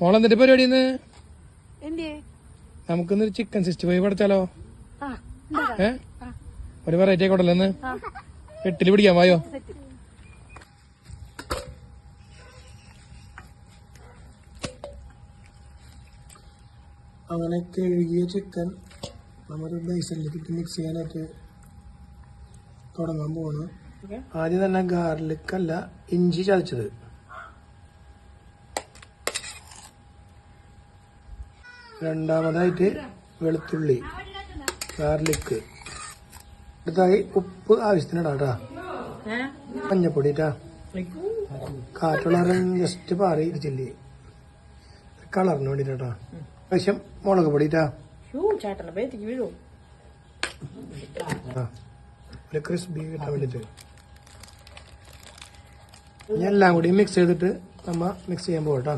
മോളെന്നിട്ട് പരിപാടി ഇന്ന് നമുക്കിന്നൊരു ചിക്കൻ സിക്സ്റ്റി ഫൈവ് പഠിച്ചാലോ ആ ഏ? ഒരു വെറൈറ്റി ആയിക്കോട്ടല്ലോ ഇന്ന് എട്ടിൽ പിടിക്കാൻ വായോ. അങ്ങനെ കഴുകിയ ചിക്കൻ നമ്മൾ ബേസനിലേക്ക് ഇട്ട് മിക്സ് ചെയ്യാനായിട്ട് തുടങ്ങാൻ പോകണം ആദ്യം തന്നെ ഗാർലിക് അല്ല ഇഞ്ചി ചതച്ചത്. രണ്ടാമതായിട്ട് വെളുത്തുള്ളി ഗാർലിക്. അടുത്തായി ഉപ്പ് ആവശ്യത്തിന് ഇടാം കേട്ടാ മഞ്ഞപ്പൊടി കാറ്റുള്ള ജസ്റ്റ് പാറി ചില്ലി കളറിന് വേണ്ടിട്ടാ ആവശ്യം മുളക് പൊടി. ഒരു ക്രിസ്പി കിട്ടാൻ വേണ്ടിട്ട്. ഇനി എല്ലാം കൂടി മിക്സ് ചെയ്തിട്ട് നമ്മ മിക്സ് ചെയ്യാൻ പോകട്ടോ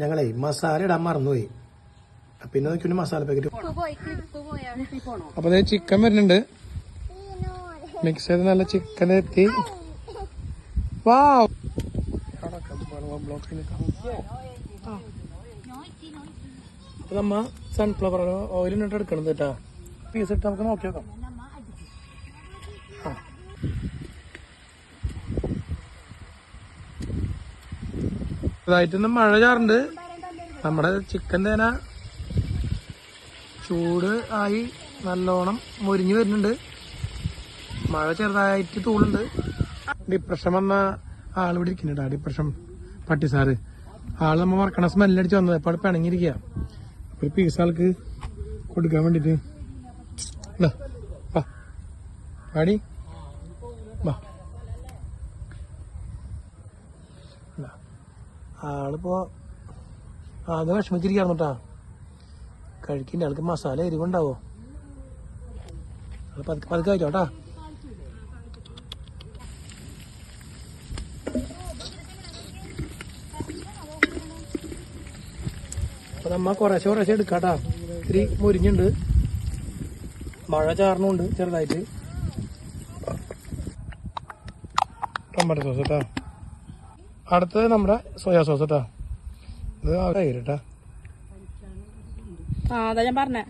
ഞങ്ങളെ മസാല ഇടാൻ മറന്നുപോയി. പിന്നെ നോക്കി മസാല പാക്കറ്റ് അപ്പൊ അതായത് ചിക്കൻ വരുന്നുണ്ട്. മിക്സ് ചെയ്ത് നല്ല ചിക്കൻ എത്തി. വാ അപ്പൊ നമ്മ സൺഫ്ലവർ ഓയിൽ ഇട്ട് എടുക്കണത് കേട്ടാ. പീസ് ഇട്ട് നമുക്ക് നോക്കി നോക്കാം ആ. ഇതായിട്ടൊന്ന് മഴ ചാറുണ്ട്. നമ്മുടെ ചിക്കൻ തേന ചൂട് ആയി നല്ലോണം മുരിഞ്ഞു വരുന്നുണ്ട്. മഴ ചെറുതായിട്ട് തൂളുണ്ട്. ഡിപ്രഷൻ വന്ന ആൾ ഇവിടെ ഇരിക്കുന്നുണ്ട് ഡിപ്രഷൻ. പട്ടി സാറ്. ആൾ നമ്മൾ മറക്കണ സ്മെല്ലടിച്ച് വന്നത്. എപ്പോഴും പിണങ്ങിയിരിക്കുക ഒരു പീസ് ആൾക്ക് കൊടുക്കാൻ വേണ്ടിട്ട് ആടി വാ. ഇതാ. ആളിപ്പോ ആകെ വിഷമിച്ചിരിക്കാന്ന് കേട്ടാ കഴിക്കില്ല ആൾക്ക് മസാല എരിവുണ്ടാവോ? പതുക്കെ പതുക്കെ കഴിച്ചോട്ടാ അപ്പൊ നമ്മ കുറേശ്ശെ കുറേശ്ശെ എടുക്കാട്ടാ ഇത്തിരി മുരിഞ്ഞുണ്ട്. മഴ ചാർന്നുണ്ട് ചെറുതായിട്ട്. ടൊമാറ്റോ സോസ് കേട്ടാ അടുത്തത് നമ്മുടെ സോയാ സോസ് കേട്ടോ ഇത് തൈര് കേട്ടാ ആ അതാ ഞാൻ പറഞ്ഞേ.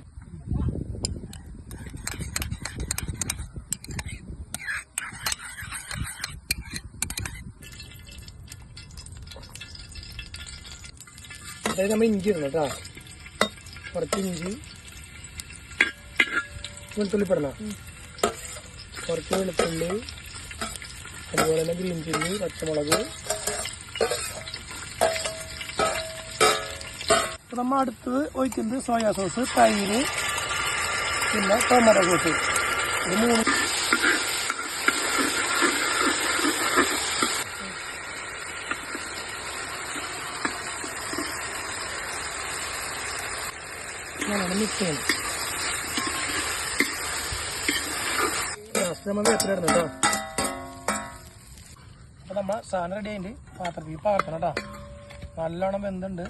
അതായത് നമ്മൾ ഇഞ്ചി ഇടണം കേട്ടാ കുറച്ച് ഇഞ്ചി. വെളുത്തുള്ളി പെടണം കുറച്ച് വെളുത്തുള്ളി. അതുപോലെ തന്നെ ഗ്രീൻ ചില്ലി പച്ചമുളക്. അപ്പൊ നമ്മൾ അടുത്തത് ഒഴിക്കുന്നത് സോയാ സോസ് തൈര് പിന്നെ ടൊമാറ്റോ സോസ്. ഇത് മൂന്ന് നല്ലോണം മിക്സ് നമ്മൾ കേട്ടോ അപ്പൊ സാധനം റെഡി ആയിട്ട് പാത്രത്തിൽ പാർക്കണം കേട്ടോ നല്ലോണം വെന്തുണ്ട്.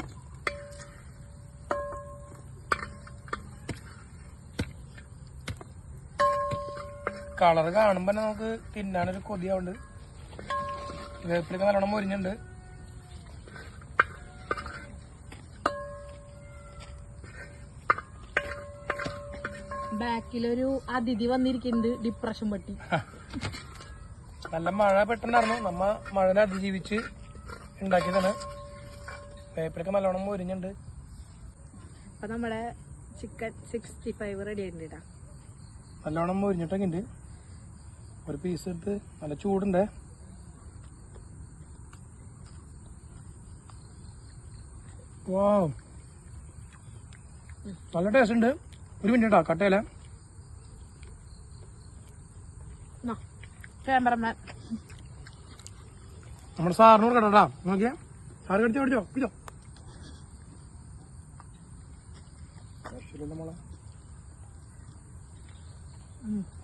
കളർ കാണുമ്പോ തന്നെ നമുക്ക് തിന്നാനൊരു കൊതിയാവുണ്ട്. വേപ്പിലൊക്കെ നല്ലോണം മൊരിഞ്ഞുണ്ട്. ബാക്കിലൊരു അതിഥി വന്നിരിക്കുന്നുണ്ട് ഡിപ്രഷൻ പട്ടി നല്ല മഴ പെട്ടെന്നായിരുന്നു. നമ്മ മഴനെ അതിജീവിച്ച് ഉണ്ടാക്കിയതാണ് വേപ്പിലൊക്കെ നല്ലോണം മൊരിഞ്ഞുണ്ട്. അപ്പൊ നമ്മുടെ ചിക്കൻ സിക്സ്റ്റി ഫൈവ് റെഡി ആയിട്ടുണ്ട് നല്ലോണം മൊരിഞ്ഞിട്ടൊക്കെ ഉണ്ട് ഒരു പീസ് എടുത്ത് നല്ല ചൂടുണ്ടേ. വാ നല്ല ടേസ്റ്റ് ഉണ്ട്. ഒരു മിനിറ്റ് കേട്ടോ കട്ടയില നമ്മുടെ സാറിനോട് കേട്ടോ നോക്കിയാ. സാറ് കടിച്ചോ കടിച്ചോ പിടിച്ചോ.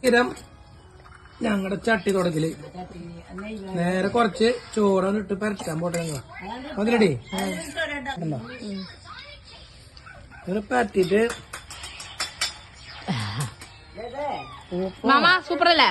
ഇരം. ഞങ്ങളുടെ ചട്ടി തുടക്കൽ. നേരെ കുറച്ച് ചോറാണ് ഇട്ട് പരത്താൻ പോട്ടെ ഞങ്ങൾ അതിലടി ഇങ്ങനെ പരത്തിട്ട് മാമ സൂപ്പർ അല്ലേ